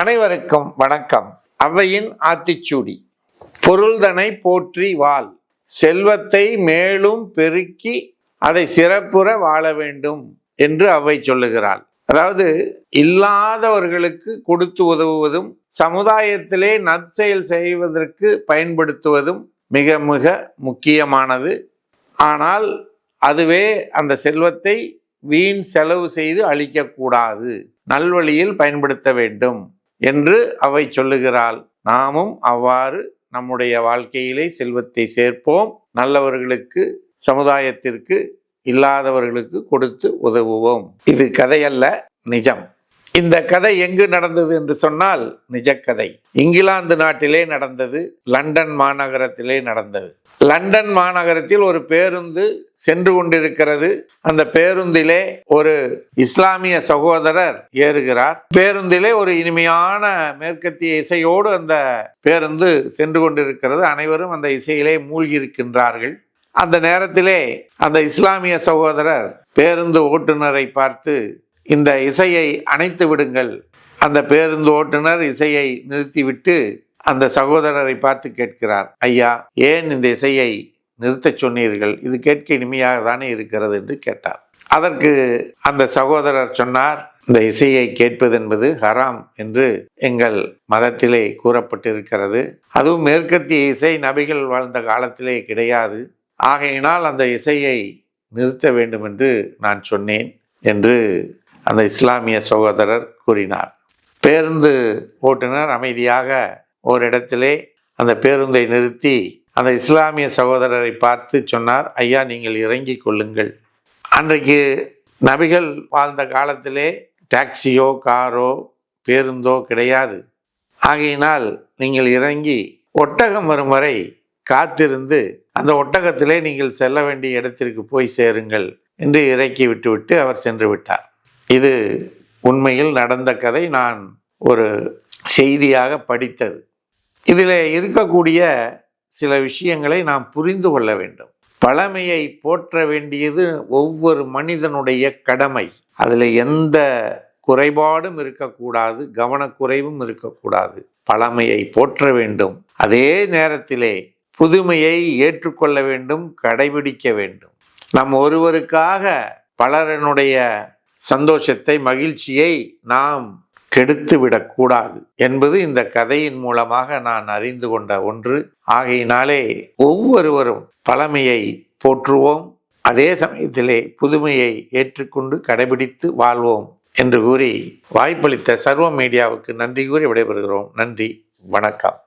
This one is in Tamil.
அனைவருக்கும் வணக்கம். அவையின் ஆத்திச்சூடி. பொருள்தனை போற்றி வாழ். செல்வத்தை மேலும் பெருக்கி அதை சிறப்புற வாழ வேண்டும் என்று அவை சொல்லுகிறாள். அதாவது இல்லாதவர்களுக்கு கொடுத்து உதவுவதும் சமுதாயத்திலே நற்செயல் செய்வதற்கு பயன்படுத்துவதும் மிக மிக முக்கியமானது. ஆனால் அதுவே அந்த செல்வத்தை வீண் செலவு செய்து அழிக்கக்கூடாது. நல்வழியில் பயன்படுத்த வேண்டும். என்று அவை சொல்லுகிறாள். நாமும் அவ்வாறு நம்முடைய வாழ்க்கையிலே செல்வத்தை சேர்ப்போம். நல்லவர்களுக்கு சமுதாயத்திற்கு இல்லாதவர்களுக்கு கொடுத்து உதவுவோம். இது கதையல்ல நிஜம். இந்த கதை எங்கு நடந்தது என்று சொன்னால் நிஜக்கதை. இங்கிலாந்து நாட்டிலே நடந்தது லண்டன் மாநகரத்திலே நடந்தது. லண்டன் மாநகரத்தில் ஒரு பேருந்து சென்று கொண்டிருக்கிறது. அந்த பேருந்திலே ஒரு இஸ்லாமிய சகோதரர் ஏறுகிறார். பேருந்திலே ஒரு இனிமையான மேற்கத்திய இசையோடு அந்த பேருந்து சென்று கொண்டிருக்கிறது. அனைவரும் அந்த இசையிலே மூழ்கி இருக்கின்றார்கள் அந்த நேரத்திலே அந்த இஸ்லாமிய சகோதரர் பேருந்து ஓட்டுநரை பார்த்து இந்த இசையை அணைத்து விடுங்கள். அந்த பேருந்து ஓட்டுநர் இசையை நிறுத்திவிட்டு அந்த சகோதரரை பார்த்து கேட்கிறார் ஐயா ஏன் இந்த இசையை நிறுத்தச் சொன்னீர்கள்? இது கேட்க இனிமையாக தானே இருக்கிறது என்று கேட்டார். அதற்கு அந்த சகோதரர் சொன்னார் இந்த இசையை கேட்பது என்பது ஹராம் என்று எங்கள் மதத்திலே கூறப்பட்டிருக்கிறது. அதுவும் மேற்கத்திய இசை நபிகள் வாழ்ந்த காலத்திலே கிடையாது. ஆகையினால் அந்த இசையை நிறுத்த வேண்டும் என்று நான் சொன்னேன் என்று அந்த இஸ்லாமிய சகோதரர் கூறினார். பேருந்து ஓட்டுநர் அமைதியாக ஒரு இடத்திலே அந்த பேருந்தை நிறுத்தி அந்த இஸ்லாமிய சகோதரரை பார்த்து சொன்னார் ஐயா நீங்கள் இறங்கி கொள்ளுங்கள். அன்றைக்கு நபிகள் வாழ்ந்த காலத்திலே டாக்ஸியோ காரோ பேருந்தோ கிடையாது. ஆகையினால் நீங்கள் இறங்கி ஒட்டகம் வரும் வரை காத்திருந்து அந்த ஒட்டகத்திலே நீங்கள் செல்ல வேண்டிய இடத்திற்கு போய் சேருங்கள் என்று இறக்கி விட்டுவிட்டு அவர் சென்று விட்டார். இது உண்மையில் நடந்த கதை. நான் ஒரு செய்தியாக படித்தது. இதில் இருக்கக்கூடிய சில விஷயங்களை நாம் புரிந்து கொள்ள வேண்டும். பழமையை போற்ற வேண்டியது ஒவ்வொரு மனிதனுடைய கடமை. அதில் எந்த குறைபாடும் இருக்கக்கூடாது கவனக்குறைவும் இருக்கக்கூடாது. பழமையை போற்ற வேண்டும். அதே நேரத்திலே புதுமையை ஏற்றுக்கொள்ள வேண்டும் கடைபிடிக்க வேண்டும். நம் ஒருவருக்காக பலரனுடைய சந்தோஷத்தை மகிழ்ச்சியை நாம் கெடுத்து விடக்கூடாது என்பது இந்த கதையின் மூலமாக நான் அறிந்து கொண்ட ஒன்று. ஆகையினாலே ஒவ்வொருவரும் பழமையை போற்றுவோம். அதே சமயத்திலே புதுமையை ஏற்றுக்கொண்டு கடைபிடித்து வாழ்வோம் என்று கூறி வாய்ப்பளித்த சர்வ மீடியாவுக்கு நன்றி கூறி விடைபெறுகிறோம். நன்றி. வணக்கம்.